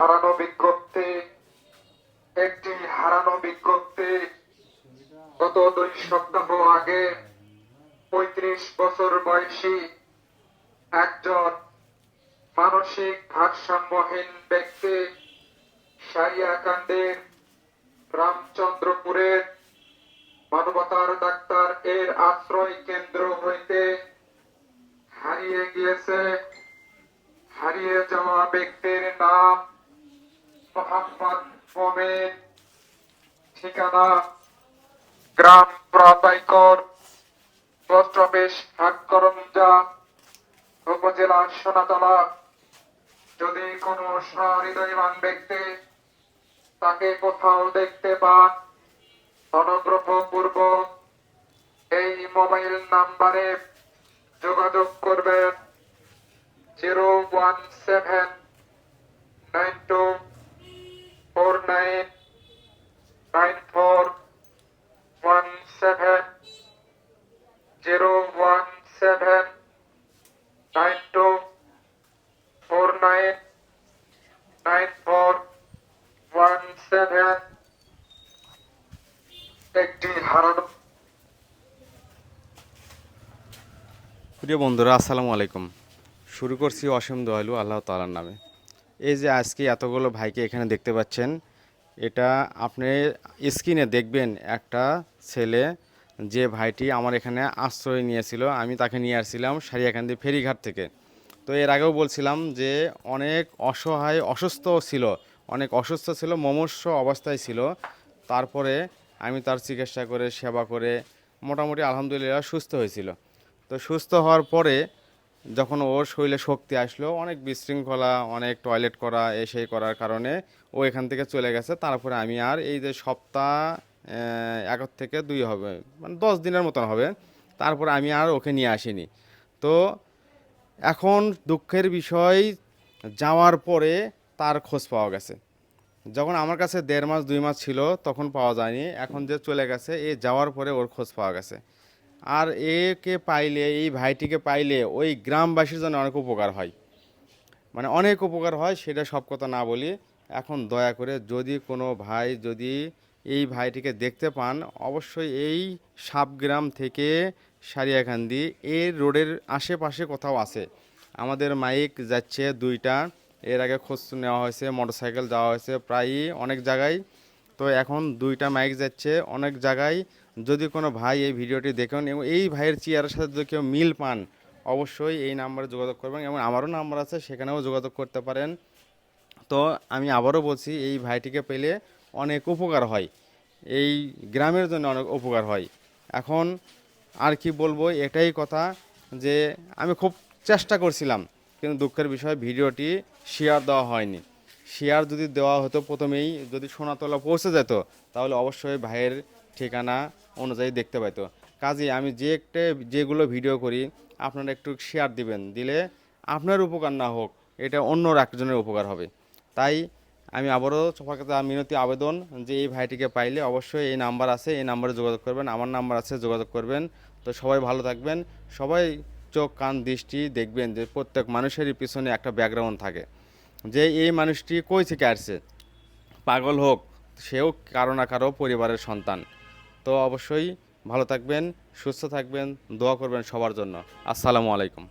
হারানো বিজ্ঞপ্তি, একটি হারানো বিজ্ঞপ্তি। গত দুই সপ্তাহ আগে পঁয়ত্রিশ বছর বয়সী একজন মানসিক ভারসাম্যহীন ব্যক্তি সারিয়াকান্ডের রামচন্দ্রপুরের মানবতার ডাক্তার এর আশ্রয় কেন্দ্র হইতে হারিয়ে গিয়েছে। হারিয়ে যাওয়া ব্যক্তির নাম মোহাম্মদ মোমেন ঠিকানা, গ্রাম উপজেলা সোনাতলা। যদি কোনো সহৃদয়বান ব্যক্তি তাকে কোথাও দেখতে পান অনুগ্রহ পূর্বক এই মোবাইল নাম্বারে যোগাযোগ করবেন। Zero one seven one seven একটি হারানো। প্রিয় বন্ধুরা, আসসালামু আলাইকুম। শুরু করছি অসীম দয়ালু আল্লাহ তালার নামে। এই যে আজকে এতগুলো ভাইকে এখানে দেখতে পাচ্ছেন, এটা আপনি স্ক্রিনে দেখবেন একটা ছেলে যে ভাইটি আমার এখানে আশ্রয় নিয়েছিল, আমি তাকে নিয়ে আসছিলাম সারিয়াকান্দি ফেরিঘাট থেকে। তো এর আগেও বলছিলাম যে অনেক অসহায়, অসুস্থ ছিল। অনেক অসুস্থ ছিল, মমস্য অবস্থায় ছিল। তারপরে আমি তার চিকিৎসা করে, সেবা করে মোটামুটি আলহামদুলিল্লাহ সুস্থ হয়েছিল। তো সুস্থ হওয়ার পরে যখন ওর শরীরে শক্তি আসলো, অনেক বিশৃঙ্খলা, অনেক টয়লেট করা, এ সেই করার কারণে ও এখান থেকে চলে গেছে। তারপরে আমি আর এই যে সপ্তাহ এক থেকে দুই হবে মানে দশ দিনের মতন হবে। তারপরে আমি আর ওকে নিয়ে আসিনি। তো এখন দুঃখের বিষয়, যাওয়ার পরে তার খোঁজ পাওয়া গেছে। যখন আমার কাছে দেড় মাস, দুই মাস ছিল, তখন পাওয়া যায়নি। এখন যে চলে গেছে, এ যাওয়ার পরে ওর খোঁজ পাওয়া গেছে। আর একে পাইলে, এই ভাইটিকে পাইলে ওই গ্রামবাসীর জন্য অনেক উপকার হয়। মানে অনেক উপকার হয়, সেটা সব কথা না বলি। এখন দয়া করে যদি কোনো ভাই যদি এই ভাইটিকে দেখতে পান, অবশ্যই এই সাবগ্রাম থেকে সারিয়াকান্দি এই রোডের আশেপাশে কোথাও আছে। আমাদের মাইক যাচ্ছে দুইটা, এর আগে খোঁজ নেওয়া হয়েছে, মোটরসাইকেল যাওয়া হয়েছে প্রায়ই অনেক জায়গায়। তো এখন দুইটা মাইক যাচ্ছে অনেক জায়গায়। যদি কোনো ভাই এই ভিডিওটি দেখেন এবং এই ভাইয়ের চেয়ারের সাথে যদি কেউ মিল পান, অবশ্যই এই নাম্বারে যোগাযোগ করবেন এবং আমারও নাম্বার আছে, সেখানেও যোগাযোগ করতে পারেন। তো আমি আবারও বলছি, এই ভাইটিকে পেলে অনেক উপকার হয়। এই গ্রামের জন্য অনেক উপকার হয়। এখন আর কি বলব, এটাই কথা যে আমি খুব চেষ্টা করছিলাম, কিন্তু দুঃখের বিষয় ভিডিওটি শেয়ার দেওয়া হয়নি। শেয়ার যদি দেওয়া হতো প্রথমেই, যদি সোনাতলা পৌঁছে যেত, তাহলে অবশ্যই ভাইয়ের ঠিকানা অনুযায়ী দেখতে পাইতো। কাজে আমি যে একটা, যেগুলো ভিডিও করি, আপনারা একটু শেয়ার দিবেন। দিলে আপনার উপকার না হোক, এটা অন্য একজনের উপকার হবে। তাই আমি আবারও সবার কাছে মিনতি, আবেদন যে এই ভাইটিকে পাইলে অবশ্যই এই নাম্বার আছে, এই নাম্বারে যোগাযোগ করবেন, আমার নাম্বার আছে, যোগাযোগ করবেন। তো সবাই ভালো থাকবেন, সবাই চোখ, কান, দৃষ্টি দেখবেন যে প্রত্যেক মানুষেরই পিছনে একটা ব্যাকগ্রাউন্ড থাকে। যে এই মানুষটি কই থেকে আসছে? পাগল হোক, সেও কারও না কারও পরিবারের সন্তান। তো অবশ্যই ভালো থাকবেন, সুস্থ থাকবেন, দোয়া করবেন সবার জন্য। আসসালামু আলাইকুম।